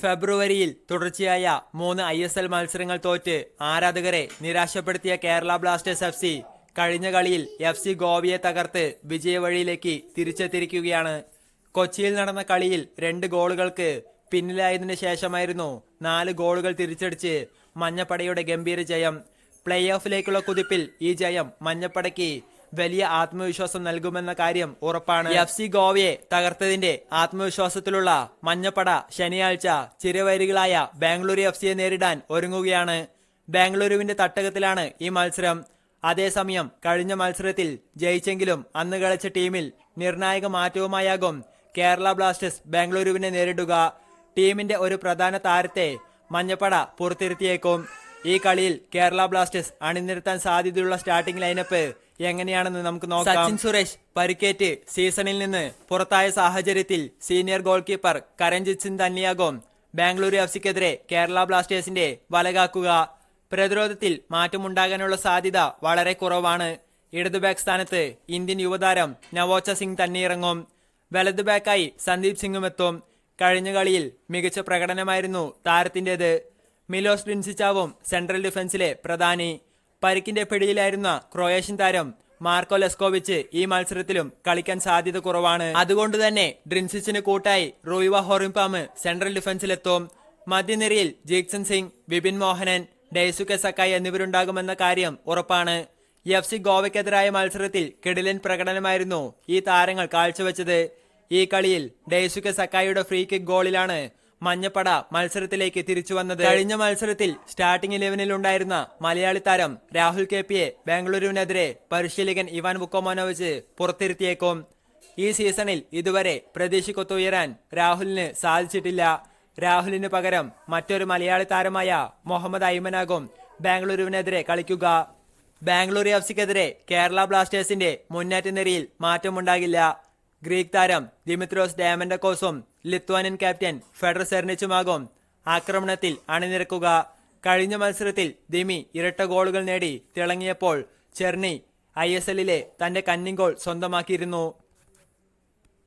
ഫെബ്രുവരിയിൽ തുടർച്ചയായ മൂന്ന് ഐ എസ് എൽ മത്സരങ്ങൾ തോറ്റ് ആരാധകരെ നിരാശപ്പെടുത്തിയ കേരള ബ്ലാസ്റ്റേഴ്സ് എഫ് സി. കഴിഞ്ഞ കളിയിൽ എഫ് സി ഗോവയെ തകർത്ത് വിജയവഴിയിലേക്ക് തിരിച്ചെത്തിയിരിക്കുകയാണ്. കൊച്ചിയിൽ നടന്ന കളിയിൽ രണ്ട് ഗോളുകൾക്ക് പിന്നിലായതിനു ശേഷമായിരുന്നു നാല് ഗോളുകൾ തിരിച്ചടിച്ച് മഞ്ഞപ്പടയുടെ ഗംഭീര ജയം. പ്ലേ ഓഫിലേക്കുള്ള കുതിപ്പിൽ ഈ ജയം മഞ്ഞപ്പടയ്ക്ക് വലിയ ആത്മവിശ്വാസം നൽകുമെന്ന കാര്യം ഉറപ്പാണ്. എഫ് സി ഗോവയെ തകർത്തതിന്റെ ആത്മവിശ്വാസത്തിലുള്ള മഞ്ഞപ്പട ശനിയാഴ്ച ചിരവൈരികളായ ബാംഗ്ലൂരു എഫ് സിയെ നേരിടാൻ ഒരുങ്ങുകയാണ്. ബാംഗ്ലൂരുവിന്റെ തട്ടകത്തിലാണ് ഈ മത്സരം. അതേസമയം കഴിഞ്ഞ മത്സരത്തിൽ ജയിച്ചെങ്കിലും അന്ന് കളിച്ച ടീമിൽ നിർണായക മാറ്റവുമായാകും കേരള ബ്ലാസ്റ്റേഴ്സ് ബാംഗ്ലൂരുവിനെ നേരിടുക. ടീമിന്റെ ഒരു പ്രധാന താരത്തെ മഞ്ഞപ്പട പുറത്തിരുത്തിയേക്കും. ഈ കളിയിൽ കേരള ബ്ലാസ്റ്റേഴ്സ് അണിനിരത്താൻ സാധ്യതയുള്ള സ്റ്റാർട്ടിംഗ് ലൈനപ്പ് എങ്ങനെയാണെന്ന് നമുക്ക് നോക്കാം. സച്ചിൻ സുരേഷ് പരിക്കേറ്റ് സീസണിൽ നിന്ന് പുറത്തായ സാഹചര്യത്തിൽ senior goalkeeper Karanjit Singh തന്നെയാകും. ബാംഗ്ലൂരു എഫ് സിക്കെതിരെ കേരള ബ്ലാസ്റ്റേഴ്സിന്റെ വലകാക്കുക. പ്രതിരോധത്തിൽ മാറ്റമുണ്ടാകാനുള്ള സാധ്യത വളരെ കുറവാണ്. ഇടതു ബാക്ക് സ്ഥാനത്ത് ഇന്ത്യൻ യുവതാരം നവോച്ച സിംഗ് തന്നെ ഇറങ്ങും. വലതു ബാക്കായി സന്ദീപ് സിംഗും എത്തും. കഴിഞ്ഞ കളിയിൽ മികച്ച പ്രകടനമായിരുന്നു താരത്തിന്റേത് മിലോസ് ഡിൻസിച്ചാവും സെൻട്രൽ ഡിഫൻസിലെ പ്രധാനി. പരിക്കിന്റെ പിടിയിലായിരുന്ന ക്രൊയേഷ്യൻ താരം മാർക്കോ ലെസ്കോവിച്ച് ഈ മത്സരത്തിലും കളിക്കാൻ സാധ്യത കുറവാണ്. അതുകൊണ്ട് തന്നെ ഡ്രിൻസിച്ചിന് കൂട്ടായി റോയിവ ഹോറിംപാമ് സെൻട്രൽ ഡിഫൻസിലെത്തും. മധ്യനിരയിൽ ജീക്സൺ സിംഗ് വിപിൻ മോഹനൻ ഡെയ്സുക്കെ സക്കായ് എന്നിവരുണ്ടാകുമെന്ന കാര്യം ഉറപ്പാണ്. എഫ് സി ഗോവയ്ക്കെതിരായ മത്സരത്തിൽ കിടിലൻ പ്രകടനമായിരുന്നു ഈ താരങ്ങൾ കാഴ്ചവെച്ചത്. ഈ കളിയിൽ ഡെയ്സുക്കെ സക്കായിയുടെ ഫ്രീ കിക്ക് ഗോളിലാണ് മഞ്ഞപ്പട മത്സരത്തിലേക്ക് തിരിച്ചു വന്നത്. കഴിഞ്ഞ മത്സരത്തിൽ സ്റ്റാർട്ടിംഗ് ഇലവനിൽ ഉണ്ടായിരുന്ന മലയാളി താരം രാഹുൽ കെ പിയെ ബാംഗ്ലൂരുവിനെതിരെ പരിശീലകൻ ഇവാൻ ബുക്കോമോനോവിച്ച് പുറത്തിരുത്തിയേക്കും. ഈ സീസണിൽ ഇതുവരെ പ്രതീക്ഷയ്ക്കൊത്തുയരാൻ രാഹുലിന് സാധിച്ചിട്ടില്ല. രാഹുലിന് പകരം മറ്റൊരു മലയാളി താരമായ മുഹമ്മദ് ഐമനാകും ബാംഗ്ലൂരുവിനെതിരെ കളിക്കുക. ബാംഗ്ലൂർ എഫ് സിക്കെതിരെ കേരള ബ്ലാസ്റ്റേഴ്സിന്റെ മുന്നേറ്റ നിരയിൽ മാറ്റമുണ്ടാകില്ല. ഗ്രീക്ക് താരം ദിമിത്രോസ് ഡാമൻഡക്കോസും ലിത്വാനിയൻ ക്യാപ്റ്റൻ ഫെഡർ സെർണിച്ചുമാകും ആക്രമണത്തിൽ അണിനിരക്കുക. കഴിഞ്ഞ മത്സരത്തിൽ ദിമി ഇരട്ട ഗോളുകൾ നേടി തിളങ്ങിയപ്പോൾ ചെർണി ഐ എസ് എല്ലിലെ തന്റെ കന്നിംഗ് ഗോൾ സ്വന്തമാക്കിയിരുന്നു.